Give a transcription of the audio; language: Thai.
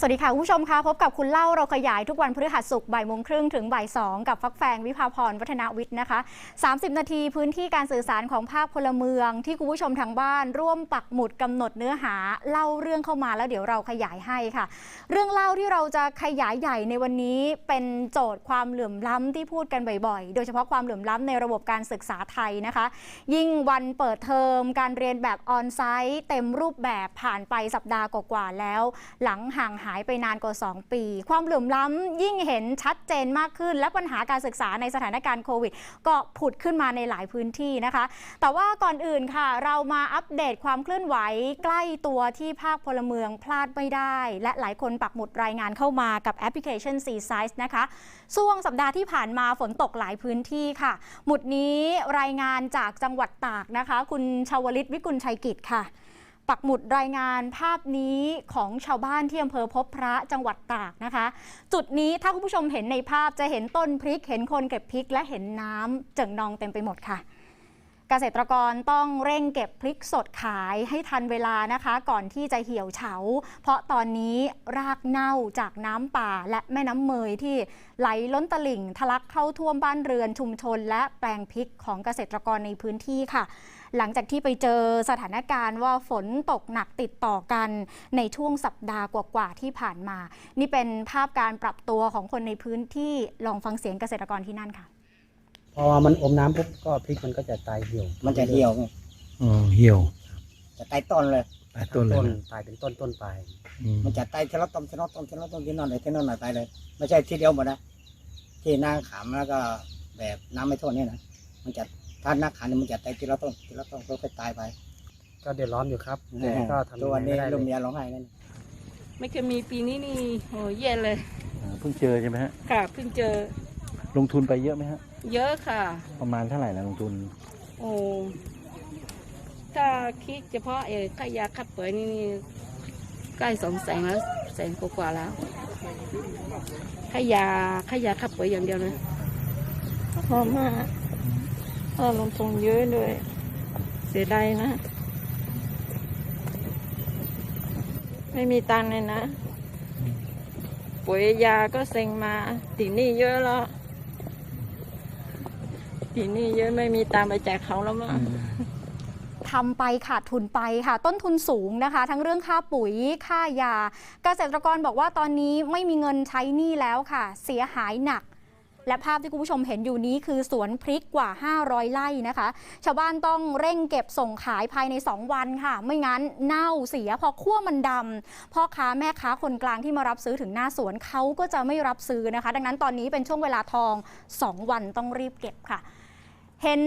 สวัสดีค่ะคุณผู้ชมคะพบกับคุณเล่าเราขยายทุกวันพฤหัสศุกบ่ายโมงครึ่งถึงบ่ายสองกับฟักแฟงวิภาพรวัฒนวิทย์นะคะ 30 นาทีพื้นที่การสื่อสารของภาคพลเมือง ที่คุณผู้ชมทางบ้าน ร่วมปักหมุดกำหนดเนื้อหาเล่าเรื่องเข้ามาแล้วเดี๋ยวเราขยายให้ค่ะ เรื่องเล่าที่เราจะขยายใหญ่ในวันนี้เป็นโจทย์ความเหลื่อมล้ำที่พูดกันบ่อยๆ โดยเฉพาะความเหลื่อมล้ำในระบบการศึกษาไทยนะคะ ยิ่งวันเปิดเทอมการเรียนแบบออนไซต์เต็มรูปแบบผ่านไปสัปดาห์กว่าๆแล้ว หลังห่างหายไปนานกว่า 2 ปี ความเหลื่อมล้ำยิ่งเห็นชัดเจนมากขึ้น และปัญหาการศึกษาในสถานการณ์โควิด ก็ผุดขึ้นมาในหลายพื้นที่นะคะ แต่ว่าก่อนอื่นค่ะ เรามาอัปเดตความเคลื่อนไหวใกล้ตัวที่ภาคพลเมืองพลาดไม่ได้ และหลายคนปักหมุดรายงานเข้ามากับแอปพลิเคชัน C Size นะคะช่วงสัปดาห์ที่ผ่านมาฝนตกหลายพื้นที่ค่ะ หมุดนี้รายงานจากจังหวัดตากนะคะ คุณชาวลิตวิกุลชัยกิจค่ะ ปักหมุดรายงานภาพนี้ของชาวบ้านที่อำเภอพบพระจังหวัดตากนะคะ จุดนี้ถ้าคุณผู้ชมเห็นในภาพจะเห็นต้นพริก เห็นคนเก็บพริกและเห็นน้ำเจิ่งนองเต็มไปหมดค่ะ เกษตรกรต้องเร่งเก็บพริกสดขายให้ทันเวลานะคะ ก่อนที่จะเหี่ยวเฉา เพราะตอนนี้รากเน่าจากน้ำป่าและแม่น้ำเมยที่ไหลล้นตลิ่งทะลักเข้าท่วมบ้านเรือนชุมชน และแปลงพริกของเกษตรกรในพื้นที่ค่ะ หลังจากที่ไปเจอสถานการณ์ว่าฝนตกหนักติดต่อกันในช่วงสัปดาห์กว่าๆที่ผ่านมา นี่เป็นภาพการปรับตัวของคนในพื้นที่ลองฟังเสียงเกษตรกรที่นั่นค่ะ พอมันอมน้ำปุ๊บก็พริกมันก็จะตายเหี่ยวมันจะเหี่ยวไงอ๋อเหี่ยวจะตายต้นเลย ตายต้นเลยต้นนะตายเป็นต้นต้นปลายอืมมันจะตายทีละต้นทีละต้นทีละต้นที่นั่นเลยที่นั่นหน่อยตายเลย ไม่ใช่ทีเดียวหมดนะที่นางขามแล้วก็แบบน้ำไม่ท่วมเนี่ยนะมันจะถ้านักขันเนี่ยมันจะตายทีละต้นทีละต้นค่อยๆตายไปก็เดือดร้อนอยู่ครับแต่ก็ทำตัวยังไงนี้ไม่ได้ลูกเลเมียยร้องไห้นั่น ไม่เคยมีปีนี้นี่โหแย่เลยอ่าเพิ่งเจอใช่ไหมฮะ ค่ะเพิ่งเจอลงทุนไปเยอะไหมฮะ เยอะค่ะ ประมาณเท่าไหร่นะลงทุน โอ้ถ้าคิดเฉพาะเออค่ายาคัดเปิดนี่นี่ใกล้สองแสนแล้วแสนกว่าๆแล้วค่ายาค่ายาคัดเปิดอย่างเดียวนะพอมากก็ลงทุนเยอะด้วยเสียดายนะ ไม่มีตังค์เลยนะ ปุ๋ยยาก็เซ็งมาตีหนี่เยอะแล้ว ตีหนี่เยอะไม่มีตังค์ไปแจกเขาแล้วมั้ง ทำไปขาดทุนไปค่ะ ต้นทุนสูงนะคะ ทั้งเรื่องค่าปุ๋ยค่ายา เกษตรกรบอกว่าตอนนี้ไม่มีเงินใช้หนี้แล้วค่ะ เสียหายหนัก และภาพที่คุณผู้ชมเห็นอยู่นี้คือสวนพริกกว่า 500 ไร่นะคะ ชาวบ้านต้องเร่งเก็บส่งขายภายใน 2 วันค่ะ ไม่งั้นเน่าเสียพอคั่วมันดำพ่อค้าแม่ค้าคนกลางที่มารับซื้อถึงหน้าสวนเขาก็จะไม่รับซื้อนะคะ ดังนั้นตอนนี้เป็นช่วงเวลาทอง 2 วันต้องรีบเก็บค่ะ เห็น